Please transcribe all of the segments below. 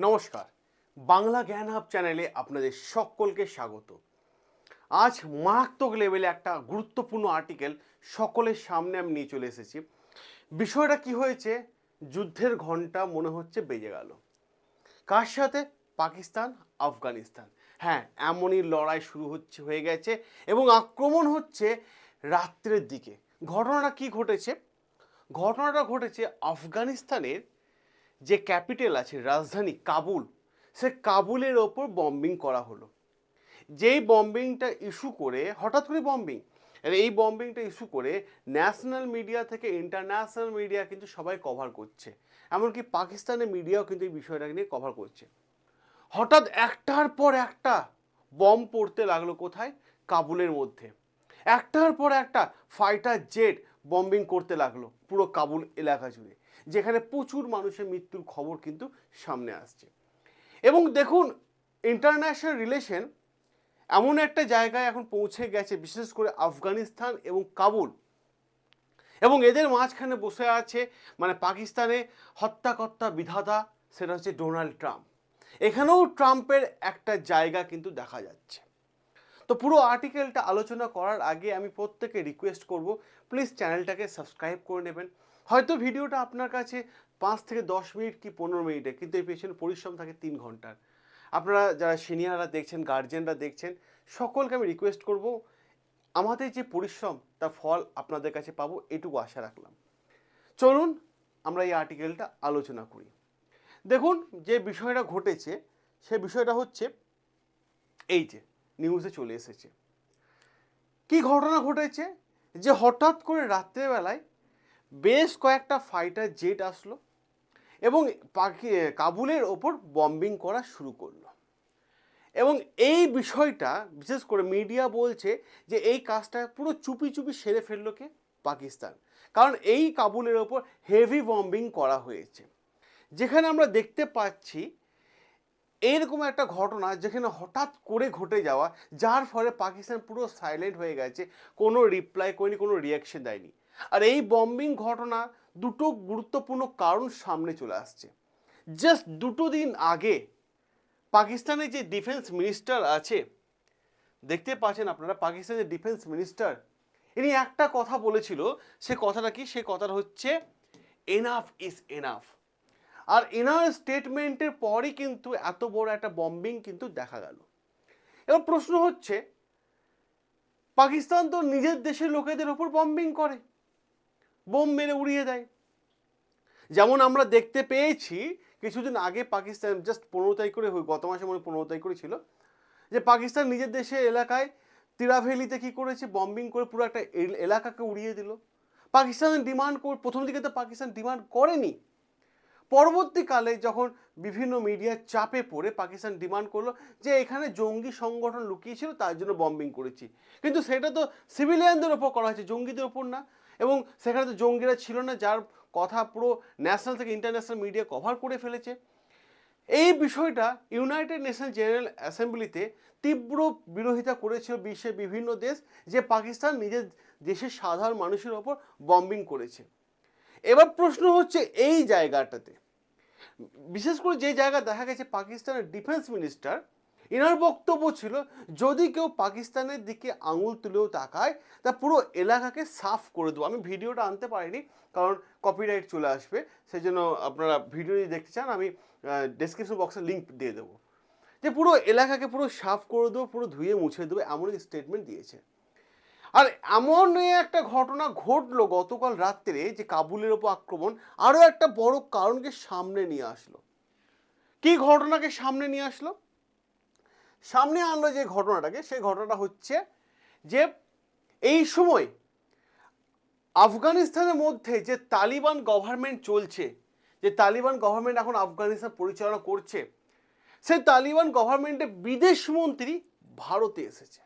নমস্কার। বাংলা জ্ঞান হাব চ্যানেলে আপনাদের সকলকে স্বাগত। আজ মারাত্মক লেভেলে একটা গুরুত্বপূর্ণ আর্টিকেল সকলের সামনে আমি নিয়ে চলে এসেছি। বিষয়টা কি হয়েছে? যুদ্ধের ঘণ্টা মনে হচ্ছে বেজে গেল। কার সাথে? পাকিস্তান, আফগানিস্তান। হ্যাঁ এমনই লড়াই শুরু হচ্ছে, হয়ে গেছে এবং আক্রমণ হচ্ছে রাত্রের দিকে। ঘটনাটা কি ঘটেছে? ঘটনাটা ঘটেছে আফগানিস্তানের যে ক্যাপিটাল আছে, রাজধানী কাবুল, সে কাবুলের ওপর বম্বিং করা হলো। যেই বম্বিংটা ইস্যু করে, হঠাৎ করে বম্বিং এই বম্বিংটা ইস্যু করে ন্যাশনাল মিডিয়া থেকে ইন্টারন্যাশনাল মিডিয়া কিন্তু সবাই কভার করছে। এমনকি পাকিস্তানের মিডিয়াও কিন্তু এই বিষয়টাকে নিয়ে কভার করছে। হঠাৎ একটার পর একটা বম পড়তে লাগল কোথায়? কাবুলের মধ্যে। একটার পর একটা ফাইটার জেট বম্বিং করতে লাগল পুরো কাবুল এলাকা জুড়ে, যেখানে প্রচুর মানুষের মৃত্যুর খবর কিন্তু সামনে আসছে। এবং দেখুন ইন্টারন্যাশনাল রিলেশন এমন একটা জায়গায় এখন পৌঁছে গেছে, বিশেষ করে আফগানিস্তান এবং কাবুল। এবং এদের মাঝখানে বসে আছে মানে পাকিস্তানে হত্যাকর্তা বিধাতা, সেটা হচ্ছে ডোনাল্ড ট্রাম্প। এখানেও ট্রাম্পের একটা জায়গা কিন্তু দেখা যাচ্ছে। তো পুরো আর্টিকেলটা আলোচনা করার আগে আমি প্রত্যেকে রিকোয়েস্ট করব প্লিজ চ্যানেলটাকে সাবস্ক্রাইব করে নেবেন। হয়তো ভিডিওটা আপনার কাছে পাঁচ থেকে দশ মিনিট কি পনেরো মিনিটে, কিন্তু এই পেছনে পরিশ্রম থাকে তিন ঘণ্টার। আপনারা যারা সিনিয়ররা দেখছেন গার্জেনরা দেখছেন, সকলকে আমি রিকোয়েস্ট করব, আমাদের যে পরিশ্রম, তার ফল আপনাদের কাছে পাবো, এটুকু আশা রাখলাম। চলুন আমরা এই আর্টিকেলটা আলোচনা করি। দেখুন, যে বিষয়টা ঘটেছে, সে বিষয়টা হচ্ছে এই যে নিউজে চলে এসেছে। কি ঘটনা ঘটেছে? যে হঠাৎ করে রাত্রেবেলায় বেশ কয়েকটা ফাইটার জেট আসলো এবং পাকি, কাবুলের ওপর বম্বিং করা শুরু করল। এবং এই বিষয়টা, বিশেষ করে মিডিয়া বলছে যে এই কাজটা পুরো চুপি চুপি সেরে ফেলল কে? পাকিস্তান। কারণ এই কাবুলের ওপর হেভি বম্বিং করা হয়েছে। যেখানে আমরা দেখতে পাচ্ছি এইরকম একটা ঘটনা যেখানে হঠাৎ করে ঘটে যাওয়া, যার ফলে পাকিস্তান পুরো সাইলেন্ট হয়ে গেছে, কোনো রিপ্লাই করেনি, কোনো রিয়াকশন দেয়নি। আর এই বম্বিং ঘটনা দুটো গুরুত্বপূর্ণ কারণ সামনে চলে আসছে। জাস্ট দুটো দিন আগে পাকিস্তানের যে ডিফেন্স মিনিস্টার আছে, দেখতে পাচ্ছেন আপনারা, পাকিস্তানের ডিফেন্স মিনিস্টার ইনি একটা কথা বলেছিল, সে কথাটা কি? সে কথাটা হচ্ছে এনাফ ইজ এনাফ আর এনার স্টেটমেন্টের পরই কিন্তু এত বড় একটা বম্বিং কিন্তু দেখা গেল। এবার প্রশ্ন হচ্ছে, পাকিস্তান তো নিজের দেশের লোকেদের ওপর বম্বিং করে, বোম মেরে উড়িয়ে দেয়। যেমন আমরা দেখতে পেয়েছি, কিছুদিন আগে পাকিস্তান জাস্ট পনেরো তারিখ করে গত মাসে মনে পনেরো তারিখ করে ছিল, যে পাকিস্তান নিজের দেশের এলাকায় তিরাভেলিতে কী করেছে বম্বিং করে পুরো একটা এল- এলাকাকে উড়িয়ে দিল। পাকিস্তান ডিমান্ড প্রথম দিকে তো পাকিস্তান ডিমান্ড করেনি। পরবর্তীকালে যখন বিভিন্ন মিডিয়ার চাপে পড়ে পাকিস্তান ডিমান্ড করল যে এখানে জঙ্গি সংগঠন লুকিয়েছিল, তার জন্য বম্বিং করেছি। কিন্তু সেটা তো সিভিলিয়ানদের ওপর করা হয়েছে, জঙ্গিদের ওপর না। এবং সেখানে তো জঙ্গিরা ছিল না, যার কথা পুরো ন্যাশনাল থেকে ইন্টারন্যাশনাল মিডিয়া কভার করে ফেলেছে। এই বিষয়টা ইউনাইটেড নেশন জেনারেল অ্যাসেম্বলিতে তীব্র বিরোধিতা করেছিল বিশ্বের বিভিন্ন দেশ, যে পাকিস্তান নিজের দেশের সাধারণ মানুষের ওপর বম্বিং করেছে। এবার প্রশ্ন হচ্ছে এই জায়গাটাতে। বিশেষ করে যে জায়গা দেখা গেছে পাকিস্তানের ডিফেন্স মিনিস্টার, এনার বক্তব্য ছিল, যদি কেউ পাকিস্তানের দিকে আঙুল তুলেও তাকায়, তা পুরো এলাকাকে সাফ করে দেবো। আমি ভিডিওটা আনতে পারিনি, কারণ কপিরাইট চলে আসবে সেই জন্য আপনারা ভিডিও যদি দেখতে চান, আমি ডেসক্রিপশন বক্সে লিঙ্ক দিয়ে দেবো। যে পুরো এলাকাকে পুরো সাফ করে দেবো, পুরো ধুয়ে মুছে দেবো এমন স্টেটমেন্ট দিয়েছে। আর এমন একটা ঘটনা ঘটলো গতকাল রাত্রে যে কাবুলের ওপর আক্রমণ আরও একটা বড় কারণকে সামনে নিয়ে আসলো। কি ঘটনাকে সামনে নিয়ে আসলো? সামনে আনলো যে ঘটনাটাকে, সেই ঘটনাটা হচ্ছে যে এই সময় আফগানিস্তানের মধ্যে যে তালিবান গভর্নমেন্ট চলছে, যে তালিবান গভর্নমেন্ট এখন আফগানিস্তান পরিচালনা করছে, সেই তালিবান গভর্নমেন্টের বিদেশ মন্ত্রী ভারতে এসেছে।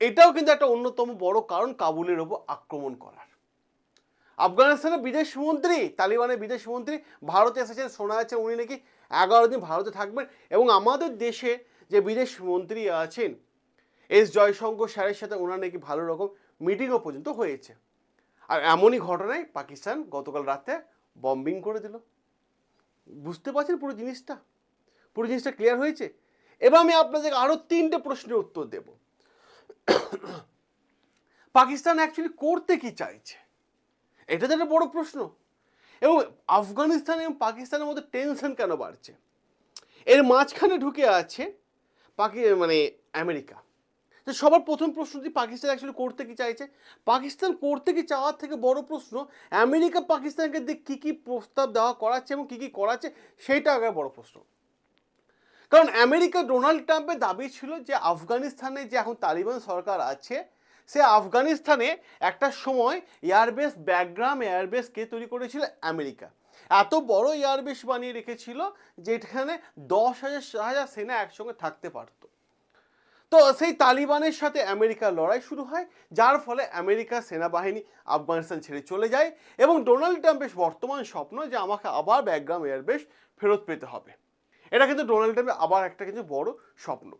এটাও কিন্তু একটা অন্যতম বড় কারণ কাবুলের ওপর আক্রমণ করার। আফগানিস্তানের বিদেশ মন্ত্রী, তালিবানের বিদেশ মন্ত্রী ভারতে এসেছেন, শোনা যাচ্ছে উনি নাকি এগারো দিন ভারতে থাকবেন এবং আমাদের দেশে যে বিদেশ মন্ত্রী আছেন, এস জয়শঙ্কর স্যারের সাথে ওনার নাকি ভালো রকম মিটিংও পর্যন্ত হয়েছে। আর এমনই ঘটনায় পাকিস্তান গতকাল রাতে বম্বিং করে দিল। বুঝতে পারছেন পুরো জিনিসটা? পুরো জিনিসটা ক্লিয়ার হয়েছে? এবার আমি আপনাদের আরও তিনটে প্রশ্নের উত্তর দেব। পাকিস্তান অ্যাকচুয়ালি করতে কি চাইছে? এটা তো একটা বড় প্রশ্ন। এবং আফগানিস্তান এবং পাকিস্তানের মধ্যে টেনশন কেন বাড়ছে? এর মাঝখানে ঢুকে আছে পাকি মানে আমেরিকা। তো সবার প্রথম প্রশ্ন প্রশ্নটি পাকিস্তান অ্যাকচুয়ালি করতে কি চাইছে? পাকিস্তান করতে কি চাওয়ার থেকে বড় প্রশ্ন, আমেরিকা পাকিস্তানকে দিক কী কী প্রস্তাব দেওয়া করাচ্ছে এবং কী কী করাচ্ছে সেইটা আগে বড় প্রশ্ন। কারণ আমেরিকা ডোনাল্ড ট্রাম্পের দাবি ছিল যে আফগানিস্তানে যে এখন তালিবান সরকার আছে, সে আফগানিস্তানে একটা সময় এয়ারবেস ব্যাকগ্রাম এয়ারবেস কে তৈরি করেছিল? আমেরিকা। এত বড় এয়ারবেস বানিয়ে রেখেছিল যেখানে দশ হাজার হাজার সেনা একসঙ্গে থাকতে পারতো। তো সেই তালিবানের সাথে আমেরিকার লড়াই শুরু হয়, যার ফলে আমেরিকার সেনাবাহিনী আফগানিস্তান ছেড়ে চলে যায় এবং ডোনাল্ড ট্রাম্পের বর্তমান স্বপ্ন যে আমাকে আবার ব্যাকগ্রাম এয়ারবেস ফেরত পেতে হবে। এটা কিন্তু ডোনাল্ড ট্রাম্পের আবার একটা কিন্তু বড় স্বপ্ন।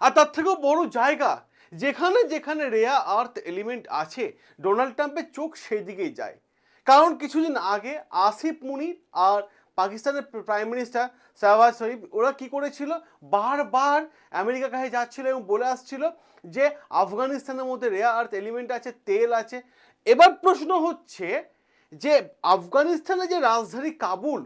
আর তার থেকেও বড় জায়গা, যেখানে যেখানে রেয়া আর্থ এলিমেন্ট আছে ডোনাল্ড ট্রাম্পের চোখ সেই দিকেই যায়। কারণ কিছুদিন আগে আসিফ মুনির আর পাকিস্তানের প্রাইম মিনিস্টার শাহবাজ শরীফ, ওরা কি করেছিল? বারবার আমেরিকার কাছে যাচ্ছিল এবং বলে আসছিল যে আফগানিস্তানের মধ্যে রেয়া আর্থ এলিমেন্ট আছে, তেল আছে। এবার প্রশ্ন হচ্ছে যে আফগানিস্তানের যে রাজধানী কাবুল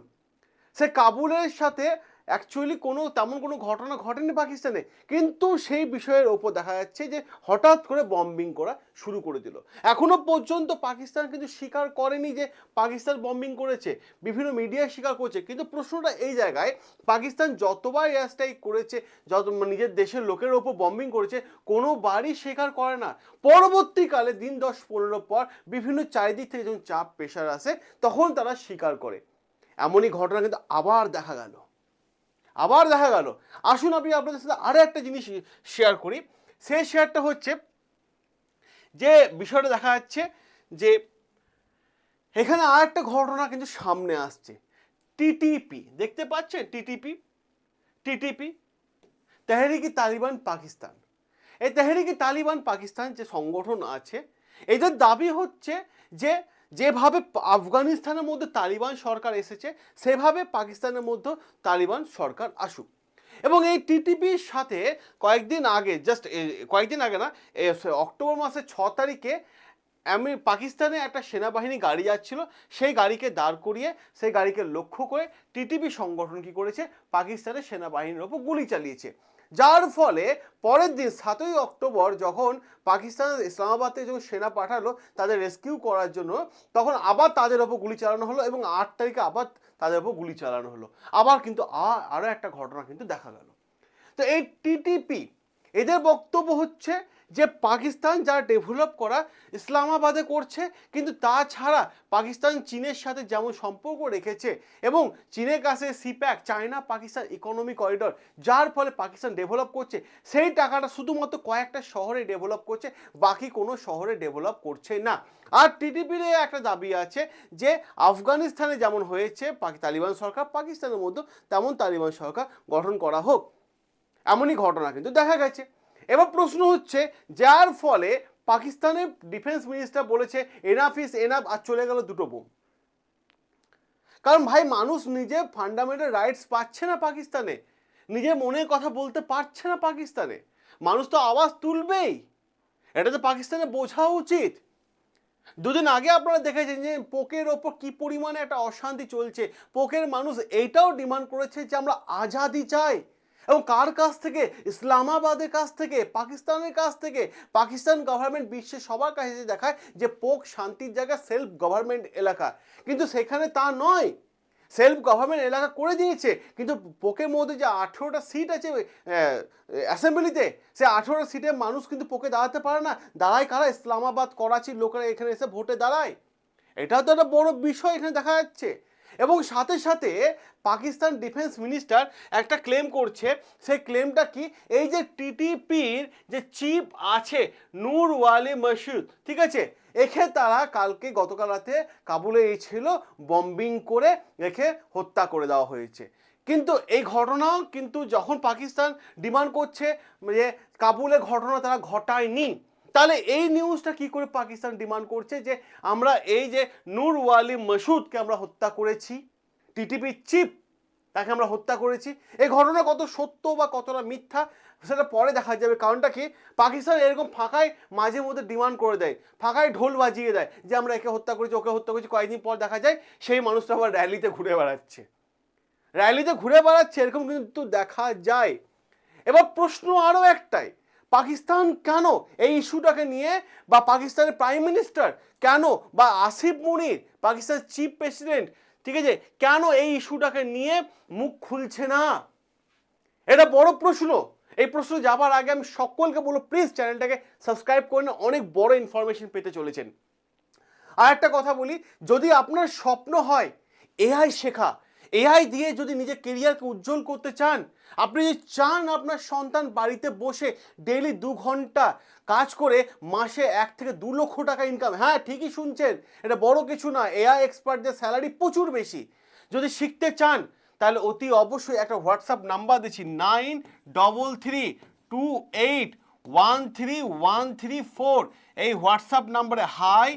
সে কাবুলের সাথে অ্যাকচুয়ালি কোনো তেমন কোনো ঘটনা ঘটেনি পাকিস্তানে। কিন্তু সেই বিষয়ের ওপর দেখা যাচ্ছে যে হঠাৎ করে বম্বিং করা শুরু করে দিল। এখনও পর্যন্ত পাকিস্তান কিন্তু স্বীকার করেনি যে পাকিস্তান বম্বিং করেছে। বিভিন্ন মিডিয়া স্বীকার করছে। কিন্তু প্রশ্নটা এই জায়গায়, পাকিস্তান যতবার এয়ার স্ট্রাইক করেছে, যত নিজের দেশের লোকের ওপর বম্বিং করেছে, কোনোবারই স্বীকার করে না। পরবর্তীকালে দিন দশ পনেরো পর বিভিন্ন চারিদিক থেকে যখন চাপ প্রেশার আসে, তখন তারা স্বীকার করে। এমনই ঘটনা কিন্তু আবার দেখা গেল। আবার দেখা গেল। আসুন আমি আপনাদের সাথে আরও একটা জিনিস শেয়ার করি। সেই শেয়ারটা হচ্ছে যে বিষয়টা দেখা যাচ্ছে যে এখানে আর একটা ঘটনা কিন্তু সামনে আসছে। টিটিপি দেখতে পাচ্ছেন টিটিপি টিটিপি তেহরিকি তালিবান পাকিস্তান। এই তেহরিকি তালিবান পাকিস্তান যে সংগঠন আছে, এদের দাবি হচ্ছে যে যেভাবে আফগানিস্তানের মধ্যে তালিবান সরকার এসেছে, সেভাবে পাকিস্তানের মধ্যে তালিবান সরকার আসুক। এবং এই টিটিপির সাথে কয়েকদিন আগে জাস্ট কয়েকদিন আগে না অক্টোবর মাসের ছ তারিখে আমি পাকিস্তানে একটা সেনাবাহিনী গাড়ি যাচ্ছিল, সেই গাড়িকে দাঁড় করিয়ে, সেই গাড়িকে লক্ষ্য করে টিটিপি সংগঠন কি করেছে? পাকিস্তানের সেনাবাহিনীর ওপর গুলি চালিয়েছে। যার ফলে পরের দিন সাতই অক্টোবর যখন পাকিস্তান ইসলামাবাদে যখন সেনা পাঠালো তাদের রেস্কিউ করার জন্য, তখন আবার তাদের ওপর গুলি চালানো হলো এবং আট তারিখে আবার তাদের ওপর গুলি চালানো হলো। আবার কিন্তু আরও একটা ঘটনা কিন্তু দেখা গেল। তো এই টিটিপি এদের বক্তব্য হচ্ছে যে পাকিস্তান যা ডেভেলপ করা ইসলামাবাদে করছে, কিন্তু তাছাড়া পাকিস্তান চীনের সাথে যেমন সম্পর্ক রেখেছে এবং চীনের কাছে CPEC China Pakistan economy corridor যার ফলে পাকিস্তান ডেভেলপ করছে, সেই টাকাটা শুধুমাত্র কয়েকটা শহরে ডেভেলপ করছে, বাকি কোনো শহরে ডেভেলপ করছে না। আর টিটিপির একটা দাবি আছে যে আফগানিস্তানে যেমন হয়েছে তালিবান সরকার, পাকিস্তানের মধ্যে তেমন তালিবান সরকার গঠন করা হোক। এমনই ঘটনা কিন্তু দেখা গেছে। এবার প্রশ্ন হচ্ছে, যার ফলে পাকিস্তানের ডিফেন্স মিনিস্টার বলেছে এনাফ ইস এনাফ আর চলে গেল দুটো বোম। কারণ ভাই, মানুষ নিজে ফান্ডামেন্টাল রাইটস পাচ্ছে না পাকিস্তানে। নিজের মনের কথা বলতে পারছে না পাকিস্তানে। মানুষ তো আওয়াজ তুলবেই। এটা তো পাকিস্তানে বোঝা উচিত। দুদিন আগে আপনারা দেখেছেন যে পোকের ওপর কি পরিমাণে একটা অশান্তি চলছে। পোকের মানুষ এইটাও ডিমান্ড করেছে যে আমরা আজাদি চাই। এবং কার কাছ থেকে? ইসলামাবাদের কাছ থেকে, পাকিস্তানের কাছ থেকে। পাকিস্তান গভর্নমেন্ট বিশ্বের সবার কাছে দেখায় যে পোক শান্তির জায়গা সেলফ গভর্নমেন্ট এলাকা। কিন্তু সেখানে তা নয়। সেলফ গভর্নমেন্ট এলাকা করে দিয়েছে। কিন্তু পোকের মধ্যে যে আঠেরোটা সিট আছে অ্যাসেম্বলিতে সে আঠেরোটা সিটে মানুষ কিন্তু পোকে দাঁড়াতে পারে না। দাঁড়ায় কারা? ইসলামাবাদ করাচির লোকেরা এখানে এসে ভোটে দাঁড়ায়। এটাও তো একটা বড় বিষয় এখানে দেখা যাচ্ছে। এবং সাথে সাথে পাকিস্তান ডিফেন্স মিনিস্টার একটা ক্লেম করছে। সেই ক্লেমটা কি? এই যে টিটিপির যে চিফ আছে, নূর ওয়ালি মসুদ ঠিক আছে? এখে তারা কালকে গতকাল রাতে কাবুলে এই ছিল বম্বিং করে, একে হত্যা করে দেওয়া হয়েছে। কিন্তু এই ঘটনাও কিন্তু যখন পাকিস্তান ডিমান্ড করছে যে কাবুলে ঘটনা তারা ঘটায়নি তাহলে এই নিউজটা কি করে পাকিস্তান ডিমান্ড করছে যে আমরা এই যে নূর ওয়ালি মসুদকে আমরা হত্যা করেছি, টিটিপি চিপ তাকে আমরা হত্যা করেছি, এই ঘটনা কত সত্য বা কতটা মিথ্যা সেটা পরে দেখা যাবে। কারণটা কি? পাকিস্তান এরকম ফাঁকায় মাঝে মধ্যে ডিমান্ড করে দেয়, ফাঁকায় ঢোল বাজিয়ে দেয় যে আমরা একে হত্যা করেছি, ওকে হত্যা করেছি। কয়েকদিন পর দেখা যায় সেই মানুষটা আবার র্যালিতে ঘুরে বেড়াচ্ছে। র্যালিতে ঘুরে বেড়াচ্ছে এরকম কিন্তু দেখা যায়। এবার প্রশ্ন আরও একটাই পাকিস্তান কেন এই ইস্যুটাকে নিয়ে বা পাকিস্তানের প্রাইম মিনিস্টার কেন বা আসিফ মুনির, পাকিস্তানের চিফ প্রেসিডেন্ট ঠিক আছে, কেন এই ইস্যুটাকে নিয়ে মুখ খুলছে না? এটা বড় প্রশ্ন। এই প্রশ্ন যাবার আগে আমি সকলকে বলব প্লিজ চ্যানেলটাকে সাবস্ক্রাইব করে না অনেক বড় ইনফরমেশন পেতে চলেছেন। আর একটা কথা বলি, যদি আপনার স্বপ্ন হয় এআই শেখা এআই দিয়ে যদি নিজের কেরিয়ারকে উজ্জ্বল করতে চান, আপনি যদি চান আপনার সন্তান বাড়িতে বসে ডেইলি দু ঘণ্টা কাজ করে মাসে এক থেকে দু লক্ষ টাকা ইনকাম হ্যাঁ ঠিকই শুনছেন, এটা বড় কিছু না এআই এক্সপার্টদের স্যালারি প্রচুর বেশি। যদি শিখতে চান, তাহলে অতি অবশ্যই একটা হোয়াটসঅ্যাপ নাম্বার দিচ্ছি nine double three two eight one three one three four এই হোয়াটসঅ্যাপ নাম্বারে হাই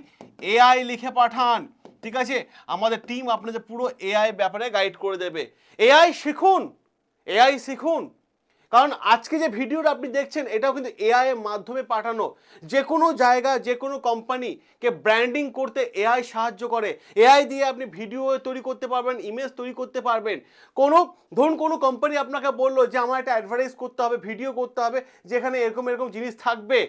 এআই লিখে পাঠান। ঠিক আছে? আমাদের টিম আপনাদের পুরো এআই ব্যাপারে গাইড করে দেবে। এআই শিখুন। এআই শিখুন। কারণ আজকে যে ভিডিওটা আপনি দেখছেন, এটাও কিন্তু এআই এর মাধ্যমে পাঠানো। যে কোনো জায়গা, যে কোনো কোম্পানিকে ব্র্যান্ডিং করতে এআই সাহায্য করে। এআই দিয়ে আপনি ভিডিও তৈরি করতে পারবেন ইমেজ তৈরি করতে পারবেন। কোনো, ধরুন কোনো কোম্পানি আপনাকে বলল যে, আমার একটা অ্যাডভার্টাইজ করতে হবে ভিডিও করতে হবে, যেখানে এরকম এরকম জিনিস থাকবে।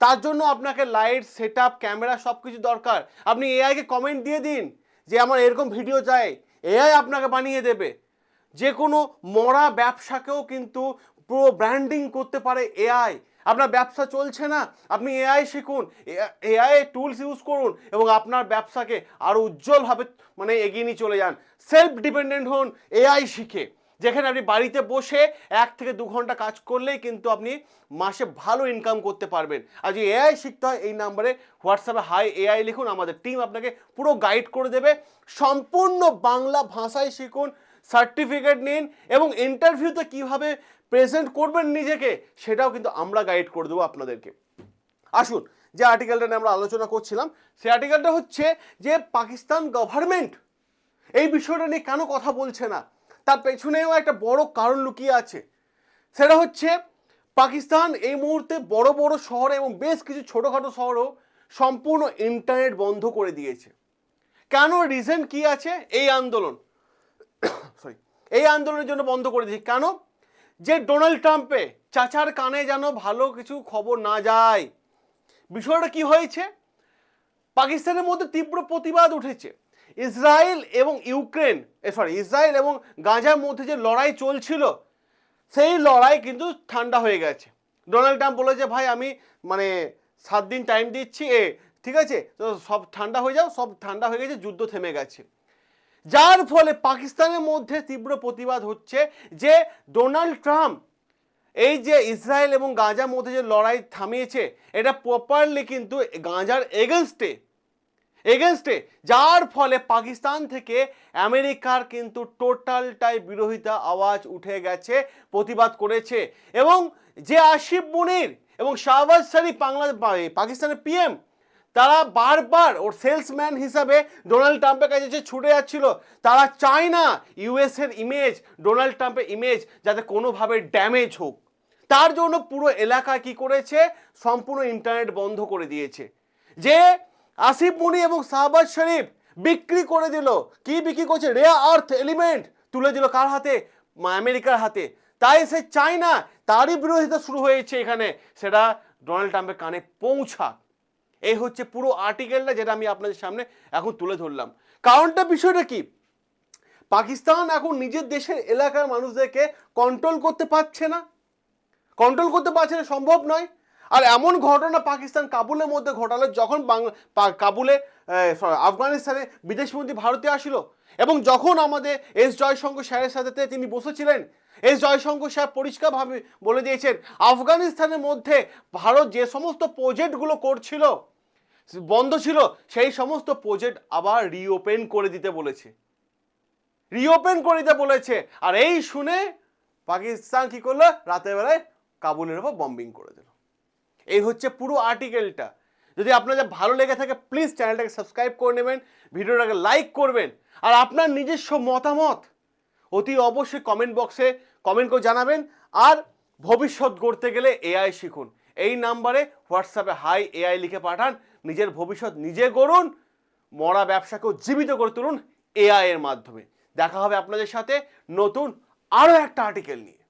তার জন্য আপনাকে লাইট সেট আপ ক্যামেরা সব কিছু দরকার আপনি এআইকে কমেন্ট দিয়ে দিন যে আমার এরকম ভিডিও চাই এআই আপনাকে বানিয়ে দেবে। যে কোনো মরা ব্যবসাকেও কিন্তু পুরো ব্র্যান্ডিং করতে পারে এআই আপনার ব্যবসা চলছে না, আপনি এআই শিখুন। এআই টুলস ইউজ করুন এবং আপনার ব্যবসাকে আরও উজ্জ্বলভাবে মানে এগিয়ে নিয়ে চলে যান। সেলফ ডিপেন্ডেন্ট হন এআই শিখে। যেখানে আপনি বাড়িতে বসে এক থেকে দু ঘণ্টা কাজ করলেই কিন্তু আপনি মাসে ভালো ইনকাম করতে পারবেন। আর এআই শিখতে হয়, এই নাম্বারে হোয়াটসঅ্যাপে হাই এআই লিখুন, আমাদের টিম আপনাকে পুরো গাইড করে দেবে। সম্পূর্ণ বাংলা ভাষায় শিখুন সার্টিফিকেট নিন এবং ইন্টারভিউতে কীভাবে প্রেজেন্ট করবেন নিজেকে, সেটাও কিন্তু আমরা গাইড করে দেবো আপনাদেরকে। আসুন, যে আর্টিকেলটা নিয়ে আমরা আলোচনা করছিলাম, সেই আর্টিকেলটা হচ্ছে যে পাকিস্তান গভর্নমেন্ট এই বিষয়টা নিয়ে কেন কথা বলছে না? তার পেছনেও একটা বড় কারণ লুকিয়ে আছে। সেটা হচ্ছে পাকিস্তান এই মুহূর্তে বড় বড় শহরে এবং বেশ কিছু ছোটোখাটো শহরও সম্পূর্ণ ইন্টারনেট বন্ধ করে দিয়েছে। কেন রিজন কি আছে? এই আন্দোলন সরি এই আন্দোলনের জন্য বন্ধ করে দিয়েছে। কেন? যে ডোনাল্ড ট্রাম্পে চাচার কানে যেন ভালো কিছু খবর না যায়। বিষয়টা কি হয়েছে? পাকিস্তানের মধ্যে তীব্র প্রতিবাদ উঠেছে। ইসরায়েল এবং ইউক্রেন সরি ইসরায়েল এবং গাজার মধ্যে যে লড়াই চলছিল, সেই লড়াই কিন্তু ঠান্ডা হয়ে গেছে। ডোনাল্ড ট্রাম্প বলেছে ভাই, আমি মানে সাত দিন টাইম দিচ্ছি, এ, ঠিক আছে? তো সব ঠান্ডা হয়ে যাও, সব ঠান্ডা হয়ে গেছে, যুদ্ধ থেমে গেছে। যার ফলে পাকিস্তানের মধ্যে তীব্র প্রতিবাদ হচ্ছে যে, ডোনাল্ড ট্রাম্প এই যে ইসরায়েল এবং গাজার মধ্যে যে লড়াই থামিয়েছে, এটা প্রপারলি কিন্তু গাজার এগেনস্টে এগেনস্টে যার ফলে পাকিস্তান থেকে আমেরিকার কিন্তু টোটালটাই বিরোধিতা আওয়াজ উঠে গেছে, প্রতিবাদ করেছে। এবং যে আসিফ মুনির এবং শাহবাজ শরীফ বাংলা পাকিস্তানের পিএম তারা বারবার ওর সেলসম্যান হিসাবে ডোনাল্ড ট্রাম্পের কাছে যে ছুটে যাচ্ছিল, তারা চায় না ইউএসের ইমেজ ডোনাল্ড ট্রাম্পের ইমেজ যাতে কোনোভাবে ড্যামেজ হোক। তার জন্য পুরো এলাকা কি করেছে? সম্পূর্ণ ইন্টারনেট বন্ধ করে দিয়েছে। যে আসিফ মুনি এবং শাহবাজ শরীফ বিক্রি করে দিল। কি বিক্রি করছে? রেয়া আর্থ এলিমেন্ট তুলে দিল কার হাতে? আমেরিকার হাতে। তাই সে চায় না, তারই বিরোধিতা শুরু হয়েছে এখানে। সেটা ডোনাল্ড ট্রাম্পের কানে পৌঁছাক এই হচ্ছে পুরো আর্টিকেলটা যেটা আমি আপনাদের সামনে এখন তুলে ধরলাম। কারণটা, বিষয়টা কি? পাকিস্তান এখন নিজের দেশের এলাকার মানুষদেরকে কন্ট্রোল করতে পারছে না। কন্ট্রোল করতে পারছে না, সম্ভব নয়। আর এমন ঘটনা পাকিস্তান কাবুলের মধ্যে ঘটালো যখন বাংলা কাবুলে আফগানিস্তানে বিদেশমন্ত্রী ভারতে আসলো। এবং যখন আমাদের এস জয়শঙ্কর স্যারের সাথে তিনি বসেছিলেন, এস জয়শঙ্কর স্যার পরিষ্কারভাবে বলে দিয়েছেন, আফগানিস্তানের মধ্যে ভারত যে সমস্ত প্রজেক্টগুলো করছিল, বন্ধ ছিল, সেই সমস্ত প্রজেক্ট আবার রিওপেন করে দিতে বলেছে। রিওপেন করে দিতে বলেছে। আর এই শুনে পাকিস্তান কি করল? রাতের বেলায় কাবুলের ওপর বম্বিং করে দিল। এই হচ্ছে পুরো আর্টিকেলটা যদি আপনাদের ভালো লেগে থাকে প্লিজ চ্যানেলটাকে সাবস্ক্রাইব করে নেবেন, ভিডিওটাকে লাইক করবেন, আর আপনার নিজস্ব মতামত অতি অবশ্যই কমেন্ট বক্সে কমেন্ট করে জানাবেন, আর ভবিষ্যৎ গড়তে গেলে এআই শিখুন। এই নাম্বারে হোয়াটসঅ্যাপে হাই এআই লিখে পাঠান, নিজের ভবিষ্যৎ নিজে গড়ুন, মরা ব্যবসাকেও জীবিত করে তুলুন এআই এর মাধ্যমে। দেখা হবে আপনাদের সাথে নতুন আরও একটা আর্টিকেল নিয়ে।